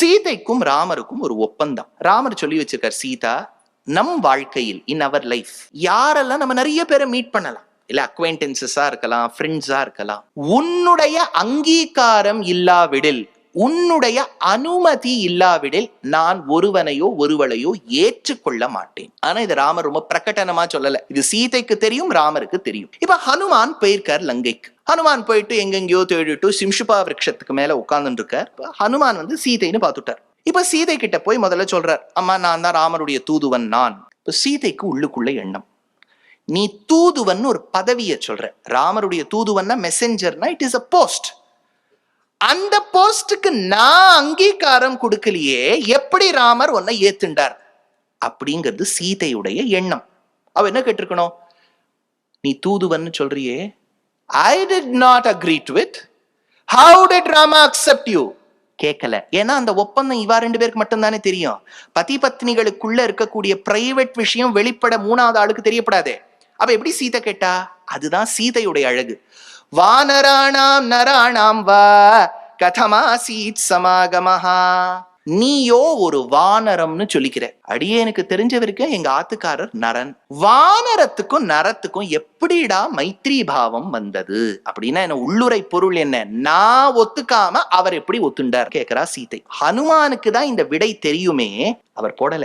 சீதைக்கும் ராமருக்கும் ஒரு ஒப்பந்தம். ராமர் சொல்லி வச்சிருக்கார் சீதா நம் வாழ்க்கையில் இன் அவர் லைஃப் யாரெல்லாம் நம்ம நிறைய பேரை மீட் பண்ணலாம் இல்ல அக்வைண்டன்சஸா இருக்கலாம் ஃப்ரெண்ட்ஸா இருக்கலாம் உன்னுடைய அங்கீகாரம் இல்லாவிடில் உன்னுடைய அனுமதி இல்லாவிடில் நான் ஒருவனையோ ஒருவளையோ ஏற்றுக்கொள்ள மாட்டேன். ஆனா இது ராமர் ரொம்ப பிரகடனமா சொல்லல. இது சீதைக்கு தெரியும் ராமருக்கு தெரியும். இப்ப ஹனுமான் போயிருக்கார் லங்கைக்கு. ஹனுமான் போயிட்டு எங்கெங்கயோ தேடிட்டு சிம்ஷுபா விரக்ஷத்துக்கு மேல உட்கார்ந்துட்டு இருக்கார் ஹனுமான் வந்து சீதைன்னு பார்த்துட்டார். இப்ப சீதை கிட்ட போய் முதல்ல சொல்றார் அம்மா நான் தான் ராமருடைய தூதுவன் நான். இப்ப சீதைக்கு உள்ளுக்குள்ள எண்ணம். நீ தூதுவன் ஒரு பதவியை சொல்ற. ராமருடைய தூதுவன்னா மெசஞ்சர்னா இட் இஸ் அ போஸ்ட் அந்த போஸ்டுக்கு நான் அங்கீகாரம் கொடுக்கலையே எப்படி ராமர் உன்னை ஏத்துண்டார்? அப்படிங்கிறது சீதையுடைய எண்ணம். அவ என்ன கேட்டிருக்கணும்? நீ தூதுவன் சொல்றியே I did not agree to it how did Rama accept you கேட்கல ஏன்னா அந்த ஒப்பந்தம் இவா ரெண்டு பேருக்கு மட்டும்தானே தெரியும். பதி பத்னிகளுக்குள்ள இருக்கக்கூடிய பிரைவேட் விஷயம் வெளிப்பட மூணாவது ஆளுக்கு தெரியப்படாதே. அவ எப்படி சீதை கேட்டா? அதுதான் சீதையுடைய அழகு. வானராணாம் நராணாம் வா கதமாசீத் சமாகமஹா. நீயோ ஒரு வானரம்னு சொல்லிக்கிற. அடியே எனக்கு தெரிஞ்ச வரைக்கும் எங்க ஆத்துக்காரர் நரன். வானரத்துக்கும் நரத்துக்கும் எப்படிடா மைத்ரி பாவம் வந்தது? அப்படின்னா என்ன உள்ளுரை பொருள் என்ன? நான் ஒத்துக்காம அவர் எப்படி ஒத்துண்டார்? கேக்குறா சீதை. ஹனுமானுக்கு தான் இந்த விடை தெரியுமே. அவர் போடல.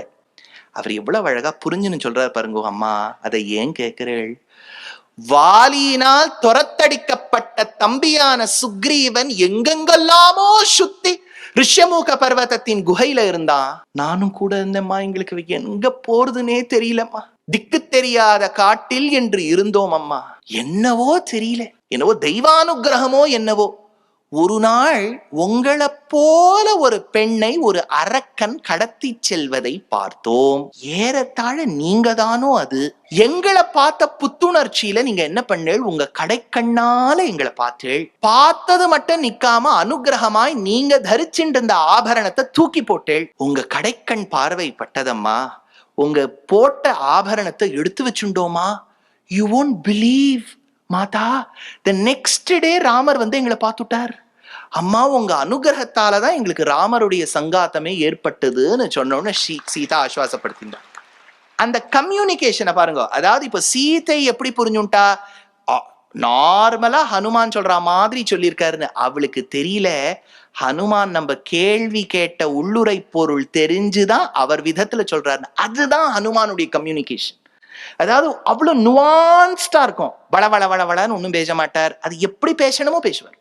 அவர் எவ்வளவு அழகா புரிஞ்சுன்னு சொல்றாரு பாருங்க அம்மா. அதை ஏன் கேட்கிறேள் வாலியினால் துரத்தடிக்கப்பட்ட தம்பியான சுக்ரீவன் எங்கெங்கெல்லாமோ சுத்தி ரிஷமுக பர்வதத்தின் குகையில இருந்தான் நானும் கூட இருந்தேம்மா எங்களுக்கு எங்க போறதுன்னே தெரியலம்மா. திக்கு தெரியாத காட்டில் என்று இருந்தோம் அம்மா. என்னவோ தெரியல. என்னவோ தெய்வானுகிரகமோ என்னவோ. ஒரு நாள் உங்களைப் போல ஒரு பெண்ணை ஒரு அரக்கன் கடத்தி செல்வதை பார்த்தோம். ஏறத்தாழ நீங்க தானோ அது? எங்களை பார்த்த புத்துணர்ச்சியில நீங்க என்ன பண்ணேள்? உங்க கடைக்கண்ணால எங்களை பார்த்தேள். பார்த்தது மட்டும் நிக்காம அனுகிரகமாய் நீங்க தரிச்சுட்டு இருந்த ஆபரணத்தை தூக்கி போட்டேள். உங்க கடைக்கண் பார்வை பட்டதம்மா. உங்க போட்ட ஆபரணத்தை எடுத்து வச்சுண்டோமா? You won't believe Mata. The next day Ramar வந்து எங்களை பார்த்துட்டார். அம்மா உங்க அனுகிரகத்தால தான் எங்களுக்கு ராமருடைய சங்காத்தமே ஏற்பட்டதுன்னு சொன்னோன்னு சீ- சீதா ஆஸ்வாசப்படுத்தினார். அந்த கம்யூனிகேஷனை பாருங்க. அதாவது இப்ப சீதை எப்படி புரிஞ்சுட்டா? நார்மலா ஹனுமான் சொல்ற மாதிரி சொல்லியிருக்காருன்னு. அவளுக்கு தெரியல. ஹனுமான் நம்ம கேள்வி கேட்ட உள்ளுரை பொருள் தெரிஞ்சுதான் அவர் விதத்துல சொல்றாரு அதுதான் ஹனுமானுடைய கம்யூனிகேஷன் அதாவது அவ்வளவு நுவான்ஸ்டா இருக்கும். வள வள வள வளன்னு ஒன்றும் பேச மாட்டார். அது எப்படி பேசணுமோ பேசுவார்.